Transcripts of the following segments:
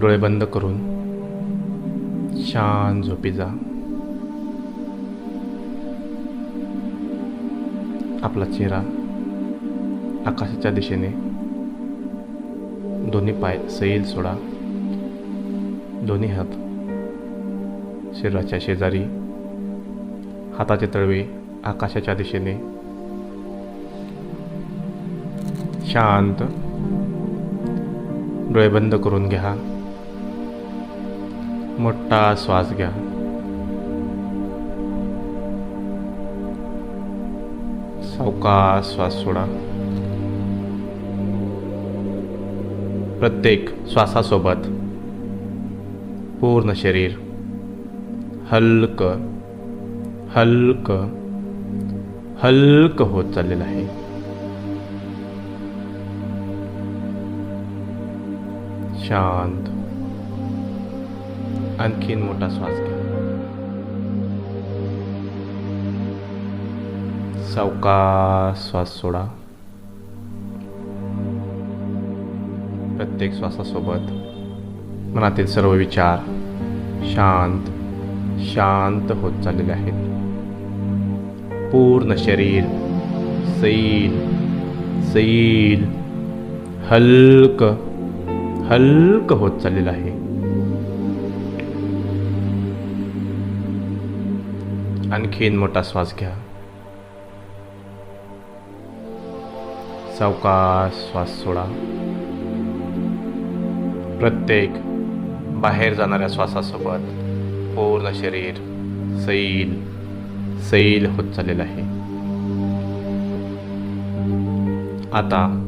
डोळे बंद करून शांत झोपी जा. आपला चेहरा आकाशाच्या दिशेने. दोन्ही पाय सैल सोडा. दोन्ही हात शरीराच्या शेजारी. हाताचे तळवे आकाशाच्या दिशेने. शांत. डोळे बंद करून घ्या. मोठा श्वास घ्या. सावका श्वास सोडा. प्रत्येक श्वासासोबत पूर्ण शरीर हलकं हलकं हलकं होत चाललेलं आहे. शांत. आणखीन मोठा श्वास घ्या. सावकाश श्वास सोडा. प्रत्येक श्वासासोबत मनातील सर्व विचार शांत शांत होत चाललेले आहेत. पूर्ण शरीर सैल सैल हलकं हलक होत चाललेलं आहे. आणखीन मोठा श्वास घ्या. सावकाश श्वास सोडा. प्रत्येक बाहेर जाणाऱ्या श्वासासोबत पूर्ण शरीर सैल सैल होत चाललेलं आहे. आता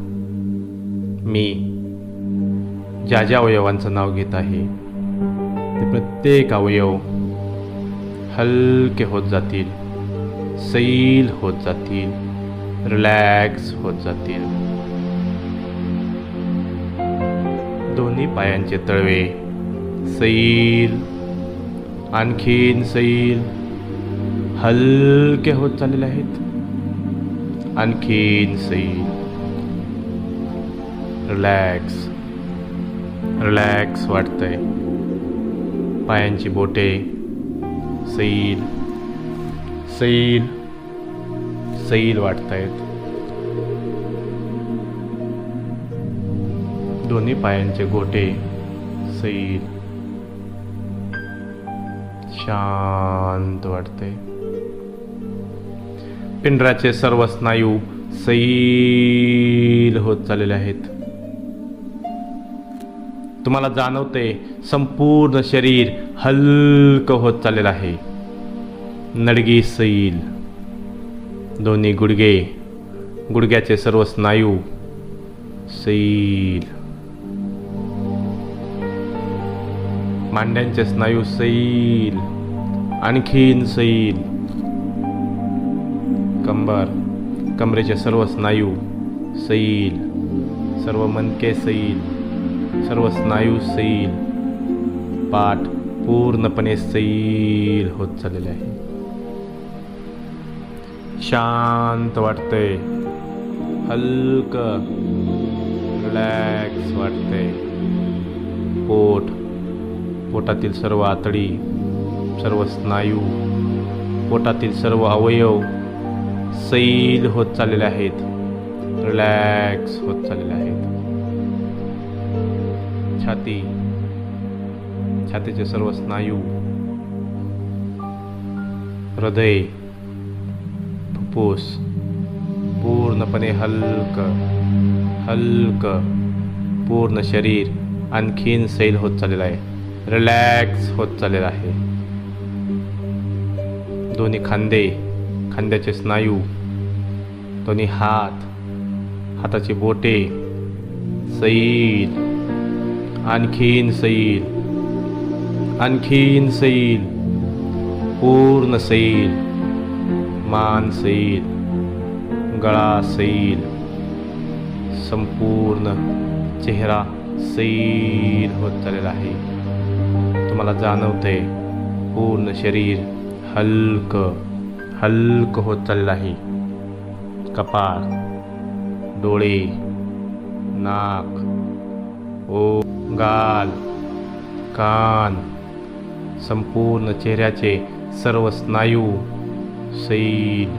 मी ज्या ज्या अवयवांचं नाव घेत आहे ते प्रत्येक अवयव हलके होत जातील सैल होत जातील रिलॅक्स होत जातील. दोन्ही पायांचे तळवे सैल आणखीन सैल हलके होत चाललेले आहेत. आणखीन सैल रिलॅक्स रिलॅक्स वाटतंय. पायांची बोटे सैल सैल सैल वाटतायत दोन्ही पायांचे गोटे सैल शांत वाटते पिंडराचे सर्व स्नायू सैल होत चाललेले आहेत. तुम्हाला जाणवते संपूर्ण शरीर हलकं होत चाललेलं आहे. नडगी सैल. दोन्ही गुडघे गुडघ्याचे सर्व स्नायू सैल. मांड्यांचे स्नायू सैल. आणखीन सैल. कंबर कमरेचे सर्व स्नायू सैल. सर्व मनके सैल. सर्व स्नायू सैल पाठ पूर्णपणे सैल होत चाललेले आहे. शांत वाटतंय. हलकं रिलॅक्स वाटतंय. पोट पोटातील सर्व आतडी सर्व स्नायू पोटातील सर्व अवयव सैल होत चाललेले आहेत. रिलॅक्स होत चाललेले आहेत. छाती छातीचे सर्व स्नायू हृदय फुफ्फुस पूर्णपणे हलकं हलकं पूर्ण शरीर आणखीन सैल होत चाललेलं आहे. रिलॅक्स होत चाललेलं आहे. दोन्ही खांदे खांद्याचे स्नायू दोन्ही हात हाताची बोटे सैल आणखीन सैल आणखीन सैल पूर्ण सैल मान सैल गळा सैल संपूर्ण चेहरा सैल होत चाललेला आहे. तुम्हाला जाणवते पूर्ण शरीर हलकं हलकं होत चाललेलं आहे. कपाळ डोळे नाक ओ गाल कान संपूर्ण चेहऱ्याचे सर्व स्नायू सैल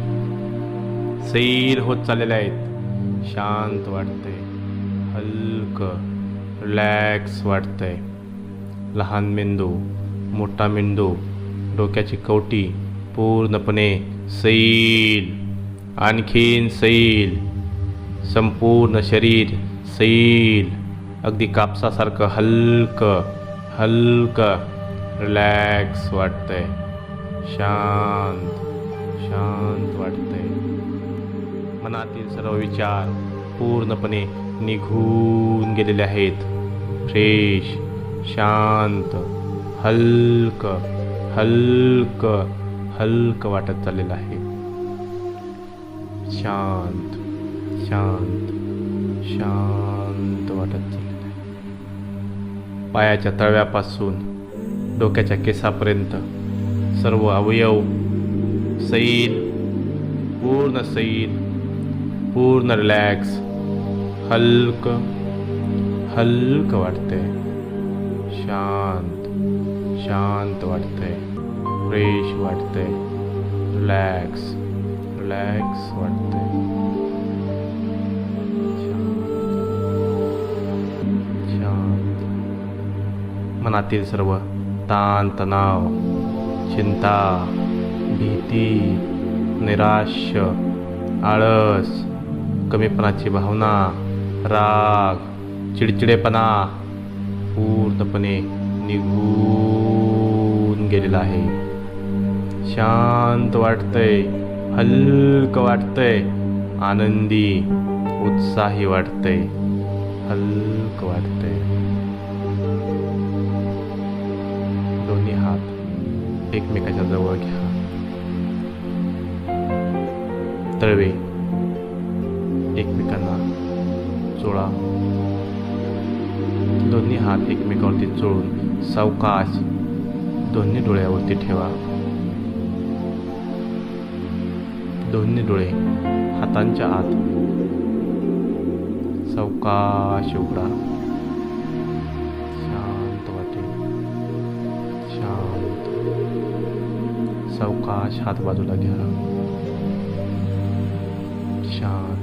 सैल होत चाललेले आहेत. शांत वाटते हलकं रिलॅक्स वाटतंय. लहान मेंदू मोठा मेंदू डोक्याची कवटी पूर्णपणे सैल आणखीन सैल संपूर्ण शरीर सैल. अगदी कापसासारखं हलकं हलकं रिलॅक्स वाटतंय. शांत शांत वाटतंय. मनातील सर्व विचार पूर्णपणे निघून गेलेले आहेत. फ्रेश शांत हलकं हलकं हलकं वाटत चाललेलं आहे. शांत शांत शांत वाटत चाललं आहे. पायाच्या तळव्यापासून डोक्याच्या केसापर्यंत सर्व अवयव सैल पूर्ण सैल पूर्ण रिलॅक्स हलकं हलक वाटते शांत शांत वाटते फ्रेश वाटते रिलॅक्स रिलॅक्स वाटते मनातील सर्व ताण तणाव चिंता भीती निराश आळस कमीपणाची भावना राग चिडचिडेपणा पूर्णपणे निघून गेलेला आहे. शांत वाटतंय हलकं वाटतंय आनंदी उत्साही वाटतंय हलकं वाटतंय. एकमेकाच्या जवळ घ्या. तळवे. एकमेकांना चोळा दोन्ही हात एकमेकावरती चोळून सावकाश दोन्ही डोळ्यावरती ठेवा. दोन्ही डोळे हातांच्या आत. सावकाश उघडा. शांत वाटे शांत सावकाश हात बाजूला घ्या शांत